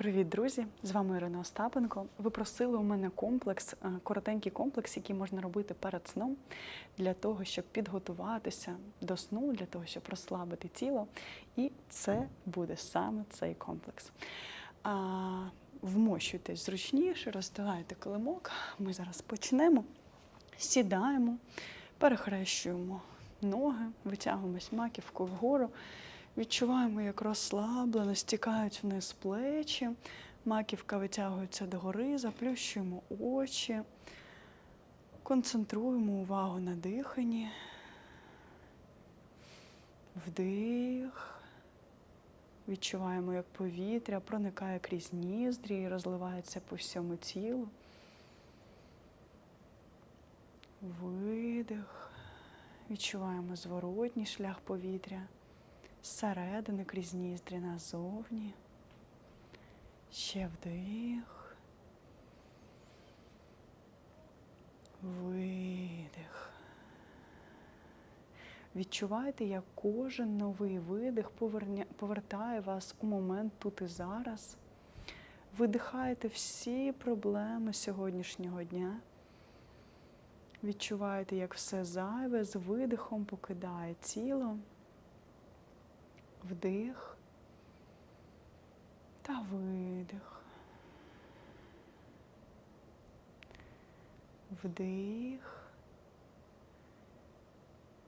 Привіт, друзі! З вами Ірина Остапенко. Ви просили у мене комплекс, е, коротенький комплекс, який можна робити перед сном для того, щоб підготуватися до сну, для того, щоб розслабити тіло. І це буде саме цей комплекс. А, Вмощуйтесь зручніше, розстилайте килимок. Ми зараз почнемо. Сідаємо, перехрещуємо ноги, витягуємось маківку вгору. Відчуваємо, як розслаблено стікають вниз плечі, маківка витягується догори, заплющуємо очі, концентруємо увагу на диханні. Вдих. Відчуваємо, як повітря проникає крізь ніздрі і розливається по всьому тілу. Видих. Відчуваємо зворотній шлях повітря зсередини крізь ніздрі назовні. Ще вдих. Видих. Відчувайте, як кожен новий видих повертає вас у момент тут і зараз. Видихайте всі проблеми сьогоднішнього дня. Відчуваєте, як все зайве з видихом покидає тіло. Вдих та видих. Вдих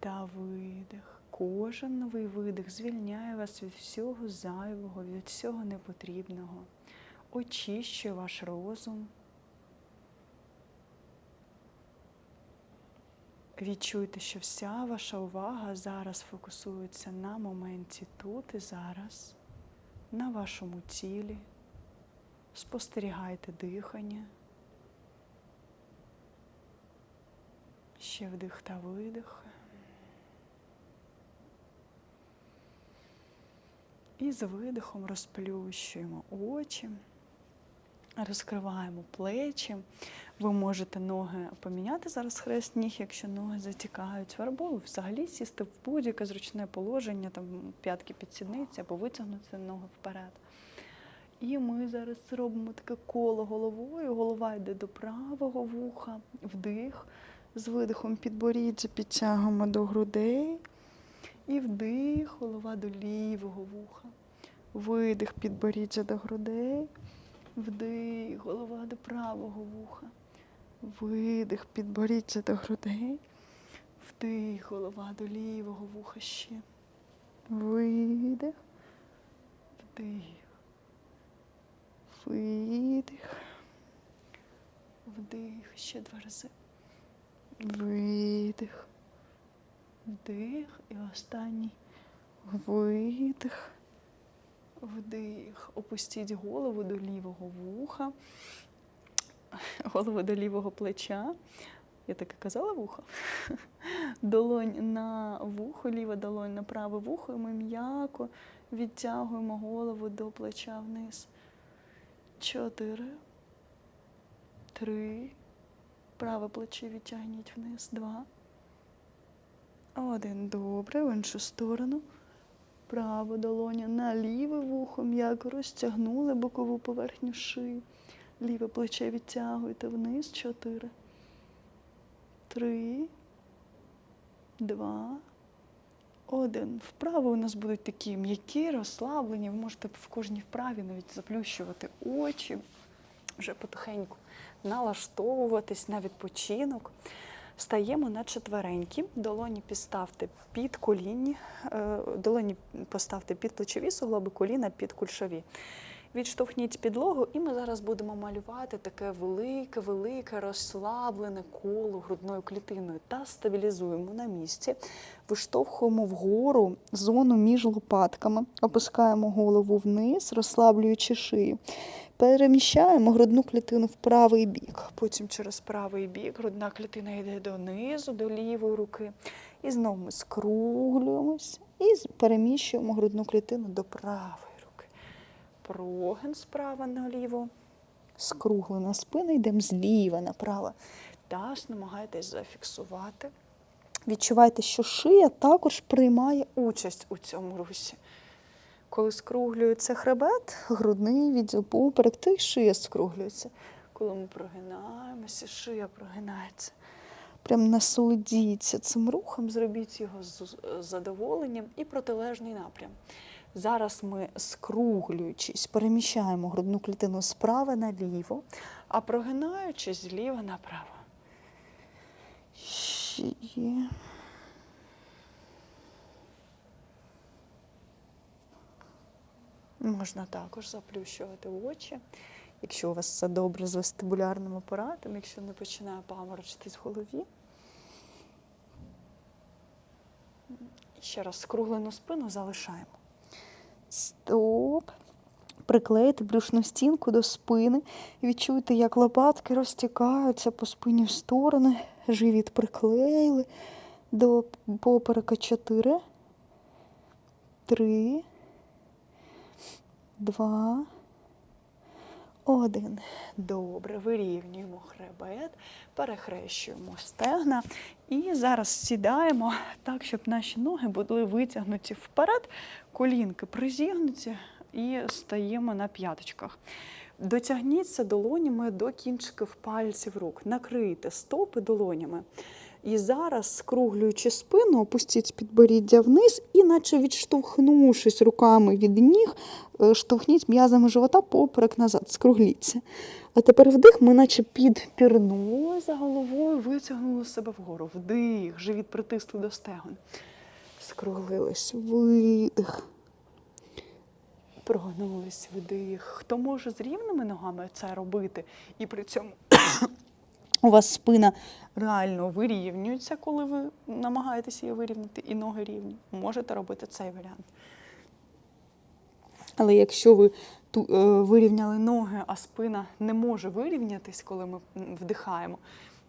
та видих. Кожен новий видих звільняє вас від всього зайвого, від всього непотрібного. Очищує ваш розум. Відчуйте, що вся ваша увага зараз фокусується на моменті тут і зараз, на вашому тілі. Спостерігайте дихання. Ще вдих та видих. І з видихом розплющуємо очі, розкриваємо плечі. Ви можете ноги поміняти зараз хрест ніг, якщо ноги затікають, або взагалі сісти в будь-яке зручне положення, там п'ятки під або витягнути ноги вперед. І ми зараз робимо таке коло головою. Голова йде до правого вуха, вдих. З видихом підборіддя підтягуємо до грудей. І вдих, голова до лівого вуха. Видих, підборіддя до грудей. Вдих, голова до правого вуха. Видих, підборіться до грудей. Вдих, голова до лівого вуха ще. Видих. Вдих. Видих. Вдих. Ще два рази. Видих. Вдих. І останній. Видих. Вдих. Опустіть голову до лівого вуха голову до лівого плеча. Я так і казала вухо. Долонь на вухо, ліва долонь на праве вухо, і ми м'яко відтягуємо голову до плеча вниз. Чотири. Три. Праве плече відтягніть вниз. Два. Один. Добре. В іншу сторону. Праву долоню на ліве вухо, м'яко розтягнули бокову поверхню шиї. Ліве плече відтягуйте вниз. Чотири. Три. Два. Один. Вправо у нас будуть такі м'які, розслаблені. Ви можете в кожній вправі навіть заплющувати очі, вже потихеньку налаштовуватись на відпочинок. Стаємо на четверенькі, долоні підставте під колінні, е, долоні поставте під плечові суглоби, коліна під кульшові. Відштовхніть підлогу, і ми зараз будемо малювати таке велике, велике, розслаблене коло грудною клітиною та стабілізуємо на місці, виштовхуємо вгору зону між лопатками, опускаємо голову вниз, розслаблюючи шию. Переміщаємо грудну клітину в правий бік. Потім через правий бік грудна клітина йде донизу, до лівої руки. І знову ми скруглюємось і переміщуємо грудну клітину до правої руки. прогин справа наліво, скруглена спина, йдемо зліва направо. Таз намагайтесь зафіксувати. Відчувайте, що шия також приймає участь у цьому русі. Коли скруглюється хребет, грудний відділ поперек, то й шия скруглюється. Коли ми прогинаємося, шия прогинається. Прям насолодіться цим рухом, зробіть його з задоволенням і протилежний напрям. Зараз ми, скруглюючись, переміщаємо грудну клітину справа наліво, а прогинаючись зліва направо. Ще Можна також заплющувати очі, якщо у вас все добре з вестибулярним апаратом, якщо не починає паморочитись в голові. Ще раз скруглену спину залишаємо. Стоп. Приклеїти брюшну стінку до спини. Відчуйте, як лопатки розтікаються по спині в сторони. Живіт приклеїли до поперека 4, 3, 2, 1. Добре, вирівнюємо хребет, перехрещуємо стегна. І зараз сідаємо так, щоб наші ноги були витягнуті вперед, колінки призігнуті і стаємо на п'яточках. Дотягніться долонями до кінчиків пальців рук, накрийте стопи долонями. І зараз, скруглюючи спину, опустіть підборіддя вниз і, наче відштовхнувшись руками від ніг, е, штовхніть м'язами живота поперек назад, скругліться. А тепер вдих, ми наче підпірнули за головою, витягнули себе вгору. Вдих, живіт притисли до стегон. Скруглились, видих. Прогнулись вдих. Хто може з рівними ногами це робити, і при цьому у вас спина реально вирівнюється, коли ви намагаєтеся її вирівняти, і ноги рівні. Можете робити цей варіант. Але якщо ви ту, е, вирівняли ноги, а спина не може вирівнятись, коли ми вдихаємо,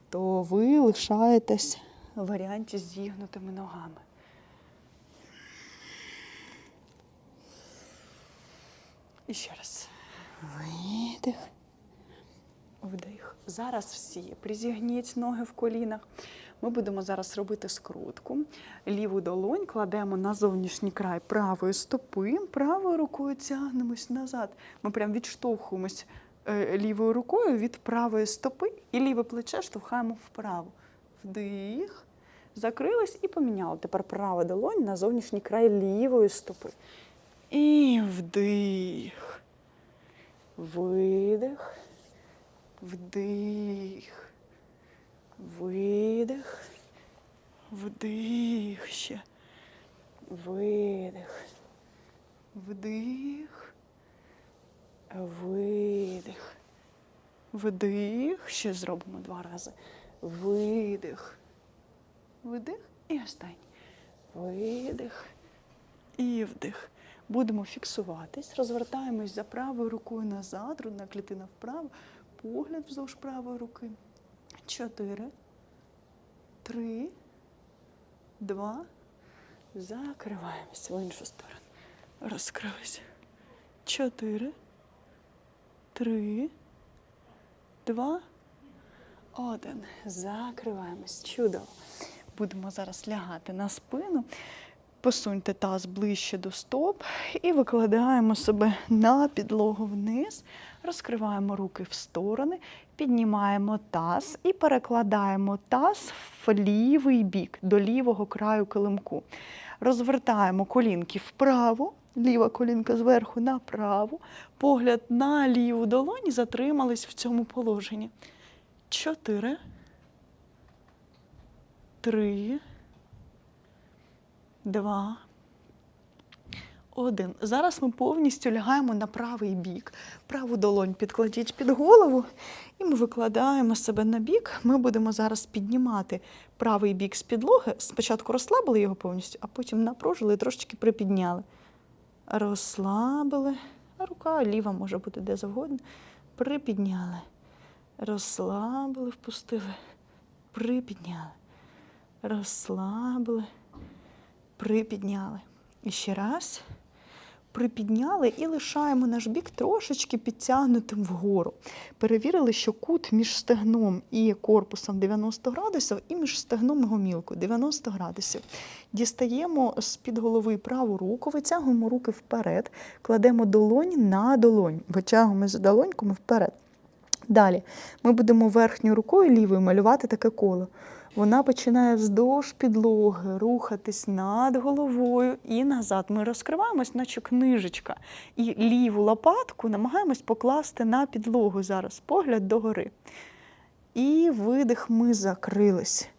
то ви лишаєтесь в варіанті з зігнутими ногами. І ще раз. Видих. Вдих. Зараз всі призігніть ноги в колінах. Ми будемо зараз робити скрутку. Ліву долонь кладемо на зовнішній край правої стопи, правою рукою тягнемось назад. Ми прям відштовхуємось е, лівою рукою від правої стопи і ліве плече штовхаємо вправо. Вдих. Закрились і поміняли. Тепер права долонь на зовнішній край лівої стопи. І вдих. Видих. Вдих. Видих. Вдих ще. Видих. Вдих. Видих. Вдих. Ще зробимо два рази. Видих. Видих і останній. Видих і вдих. Будемо фіксуватись, розвертаємось за правою рукою назад, грудна клітина вправо, погляд вздовж правої руки. Чотири, три, два. Закриваємося в іншу сторону. Розкрилися. Чотири, три, два, один. Закриваємось. Чудово. Будемо зараз лягати на спину. Посуньте таз ближче до стоп і викладаємо себе на підлогу вниз, розкриваємо руки в сторони, піднімаємо таз і перекладаємо таз в лівий бік, до лівого краю килимку. Розвертаємо колінки вправо, ліва колінка зверху направо, погляд на ліву долоні, затримались в цьому положенні. Чотири. Три два, один. Зараз ми повністю лягаємо на правий бік. Праву долонь підкладіть під голову, і ми викладаємо себе на бік. Ми будемо зараз піднімати правий бік з підлоги. Спочатку розслабили його повністю, а потім напружили і трошечки припідняли. Розслабили, а рука ліва може бути де завгодно. Припідняли. Розслабили, впустили. Припідняли. Розслабили припідняли. І ще раз. Припідняли і лишаємо наш бік трошечки підтягнутим вгору. Перевірили, що кут між стегном і корпусом 90 градусів, і між стегном і гомілкою 90 градусів. Дістаємо з-під голови праву руку, витягуємо руки вперед, кладемо долонь на долонь, витягуємо за долоньками вперед. Далі ми будемо верхньою рукою лівою малювати таке коло. Вона починає вздовж підлоги рухатись над головою і назад. Ми розкриваємось, наче книжечка. І ліву лопатку намагаємось покласти на підлогу зараз, погляд догори. І видих ми закрились.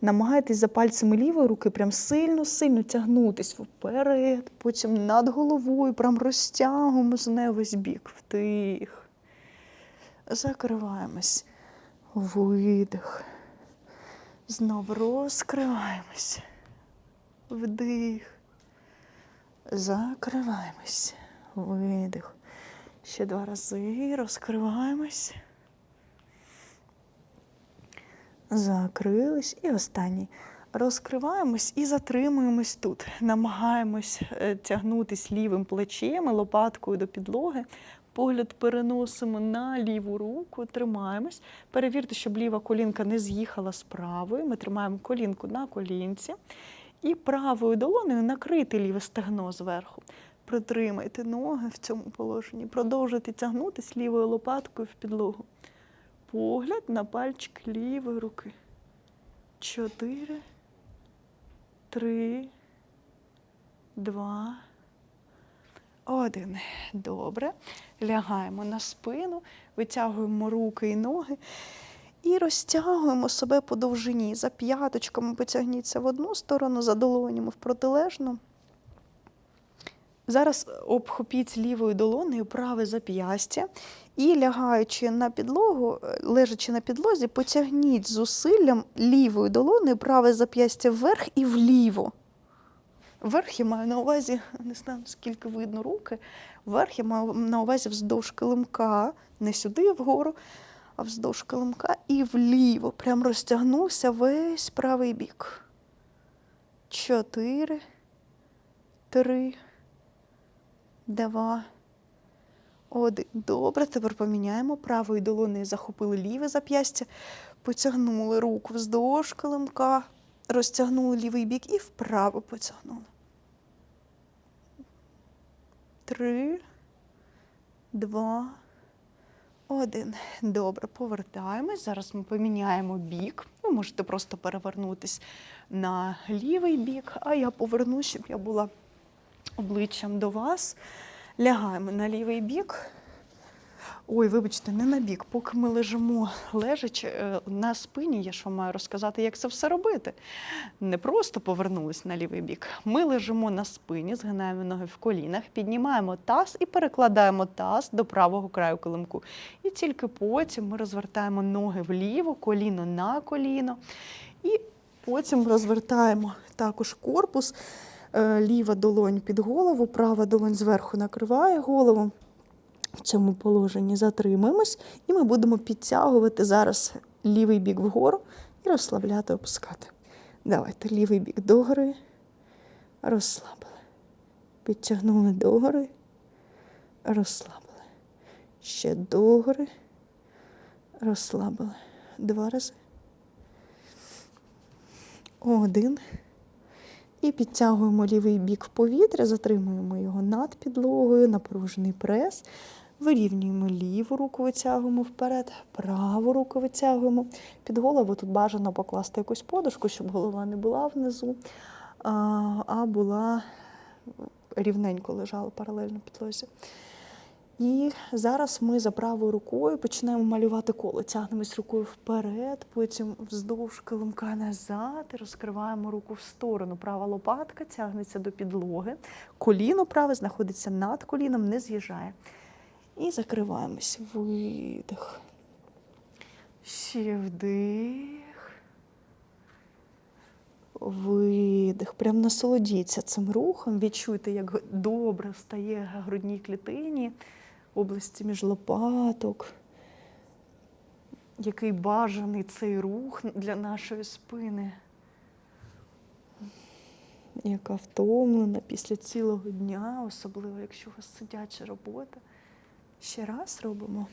Намагайтесь за пальцями лівої руки прям сильно-сильно тягнутись вперед, потім над головою, прям розтягуємо з нею весь бік. Вдих. Закриваємось. Видих. Знову розкриваємось. Вдих. Закриваємось. Видих. Ще два рази розкриваємось. Закрились. І останній. Розкриваємось і затримуємось тут. Намагаємось е, тягнутись лівим плечем лопаткою до підлоги. Погляд переносимо на ліву руку, тримаємось. Перевірте, щоб ліва колінка не з'їхала з правої. Ми тримаємо колінку на колінці. І правою долонею накрити ліве стегно зверху. Притримайте ноги в цьому положенні. Продовжуйте тягнутись лівою лопаткою в підлогу. Погляд на пальчик лівої руки. Чотири, три, два. Один. Добре. Лягаємо на спину, витягуємо руки і ноги і розтягуємо себе по довжині. За п'яточками потягніться в одну сторону, за долонями в протилежну. Зараз обхопіть лівою долонею праве зап'ястя і лягаючи на підлогу, е, лежачи на підлозі, потягніть зусиллям лівою долонею праве зап'ястя вверх і вліво. Вверх я маю на увазі, не знаю, скільки видно руки. Вверх я маю на увазі вздовж килимка, не сюди вгору, а вздовж килимка і вліво. Прям розтягнувся весь правий бік. Чотири, три, два, один. Добре, тепер поміняємо. Правою долонею захопили ліве зап'ястя, потягнули руку вздовж килимка, розтягнули лівий бік і вправо потягнули. Три, два, один. Добре, повертаємось. Зараз ми поміняємо бік. Ви можете просто перевернутись на лівий бік, а я повернусь, щоб я була обличчям до вас. Лягаємо на лівий бік. Ой, вибачте, не на бік. Поки ми лежимо лежачи е, на спині, я що маю розказати, як це все робити. Не просто повернулись на лівий бік. Ми лежимо на спині, згинаємо ноги в колінах, піднімаємо таз і перекладаємо таз до правого краю килимку. І тільки потім ми розвертаємо ноги вліво, коліно на коліно. І потім розвертаємо також корпус. Е, Ліва долонь під голову, права долонь зверху накриває голову в цьому положенні затримуємось, і ми будемо підтягувати зараз лівий бік вгору і розслабляти, опускати. Давайте лівий бік догори, розслабили. Підтягнули догори, розслабили. Ще догори, розслабили. Два рази. Один. І підтягуємо лівий бік в повітря, затримуємо його над підлогою, напружений прес. Вирівнюємо ліву руку, витягуємо вперед, праву руку витягуємо. Під голову тут бажано покласти якусь подушку, щоб голова не була внизу, а, була рівненько лежала паралельно підлозі. І зараз ми за правою рукою починаємо малювати коло. Тягнемось рукою вперед, потім вздовж килимка назад, і розкриваємо руку в сторону. Права лопатка тягнеться до підлоги, коліно праве знаходиться над коліном, не з'їжджає. І закриваємось. Видих. Ще вдих. Видих. Прям насолодіться цим рухом. Відчуйте, як добре стає грудній клітині, області між лопаток. Який бажаний цей рух для нашої спини. яка втомлена після цілого дня, особливо якщо у вас сидяча робота. Ще раз робимо.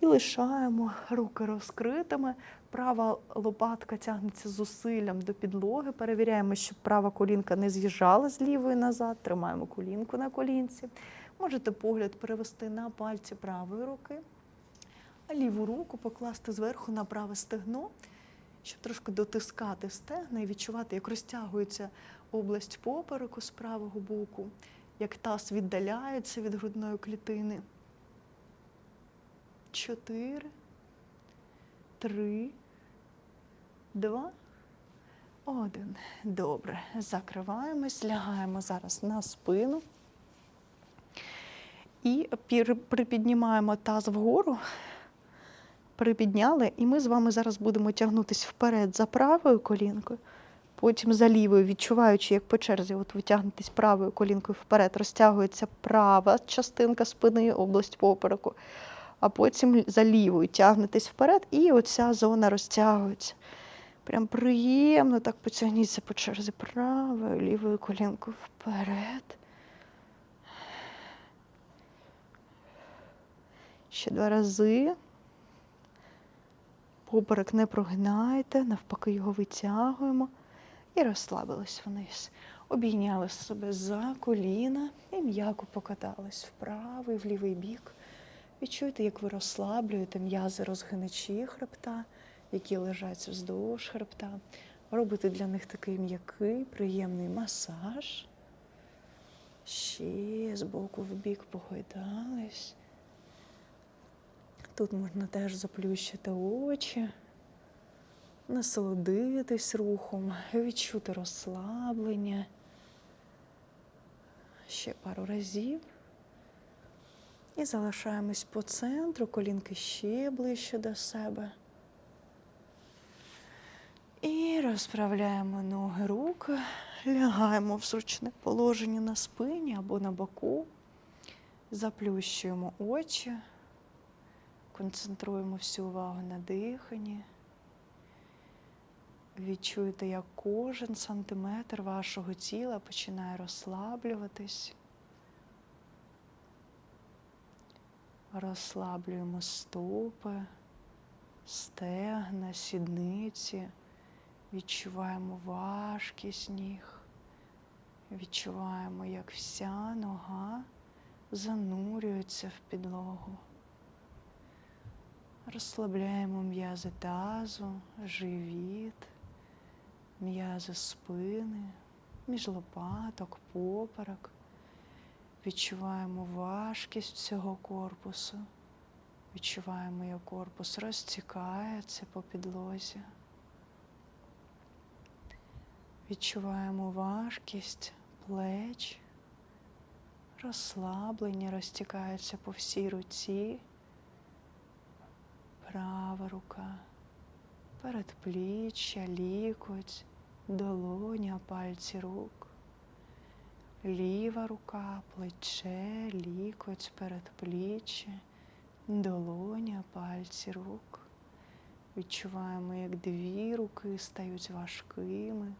І лишаємо руки розкритими. Права лопатка тягнеться зусиллям до підлоги. Перевіряємо, щоб права колінка не з'їжджала з лівої назад. Тримаємо колінку на колінці. Можете погляд перевести на пальці правої руки, а ліву руку покласти зверху на праве стегно, щоб трошки дотискати стегна і відчувати, як розтягується область попереку з правого боку, як таз віддаляється від грудної клітини. Чотири, три, два, один. Добре. Закриваємось, лягаємо зараз на спину. І припіднімаємо таз вгору. Припідняли, і ми з вами зараз будемо тягнутися вперед за правою колінкою, потім за лівою, відчуваючи, як по черзі, от ви тягнетесь правою колінкою вперед, розтягується права частинка спини, область попереку, а потім за лівою тягнетесь вперед, і оця зона розтягується. Прям приємно так потягніться по черзі правою, лівою колінкою вперед. Ще два рази. Поперек не прогинайте, навпаки його витягуємо і розслабились вниз. Обійняли себе за коліна і м'яко покатались вправий, в лівий бік. Відчуйте, як ви розслаблюєте м'язи розгиначі хребта, які лежать вздовж хребта. Робите для них такий м'який, приємний масаж. Ще з боку в бік погойдались. Тут можна теж заплющити очі, насолодитись рухом, відчути розслаблення. Ще пару разів. І залишаємось по центру, колінки ще ближче до себе. І розправляємо ноги руки, лягаємо в зручне положення на спині або на боку, заплющуємо очі. Концентруємо всю увагу на диханні. Відчуєте, як кожен сантиметр вашого тіла починає розслаблюватись. Розслаблюємо стопи, стегна, сідниці. Відчуваємо важкість ніг. Відчуваємо, як вся нога занурюється в підлогу. Розслабляємо м'язи тазу, живіт, м'язи спини, між лопаток, поперек. Відчуваємо важкість всього корпусу. Відчуваємо, як корпус розтікається по підлозі. Відчуваємо важкість плеч, розслаблення розтікаються по всій руці права рука, передпліччя, лікоть, долоня, пальці рук, ліва рука, плече, лікоть, передпліччя, долоня, пальці рук. Відчуваємо, як дві руки стають важкими,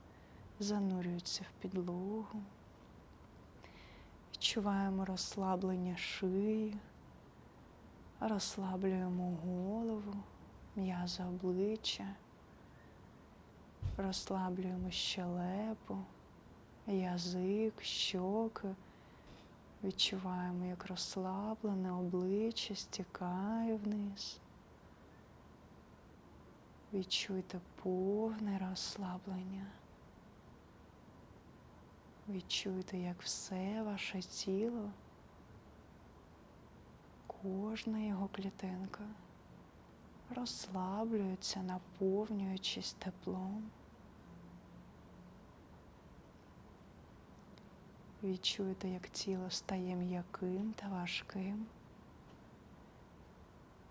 занурюються в підлогу. Відчуваємо розслаблення шиї. Розслаблюємо голову, м'язи обличчя, розслаблюємо щелепу, язик, щоки. Відчуваємо, як розслаблене обличчя стікає вниз. Відчуйте повне розслаблення. Відчуйте, як все ваше тіло кожна його клітинка розслаблюється, наповнюючись теплом. Відчуєте, як тіло стає м'яким та важким,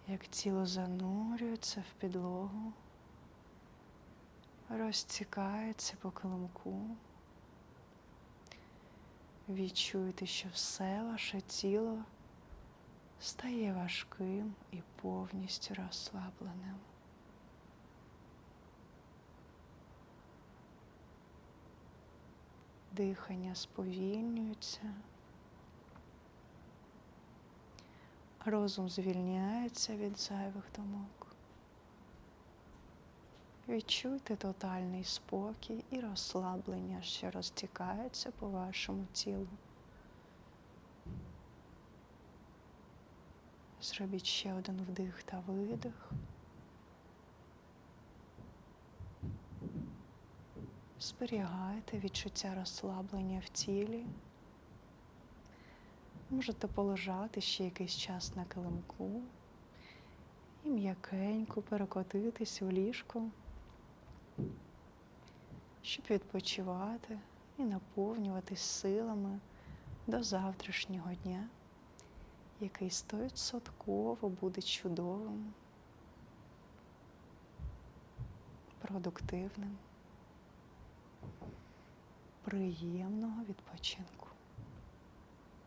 як тіло занурюється в підлогу, розтікається по килимку. Відчуєте, що все ваше тіло стає важким і повністю розслабленим. Дихання сповільнюється. Розум звільняється від зайвих думок. Відчуйте тотальний спокій і розслаблення, що розтікається по вашому тілу. Зробіть ще один вдих та видих. Зберігайте відчуття розслаблення в тілі. Можете полежати ще якийсь час на килимку і м'якенько перекотитись у ліжко, щоб відпочивати і наповнюватись силами до завтрашнього дня, який стовідсотково буде чудовим, продуктивним, приємного відпочинку.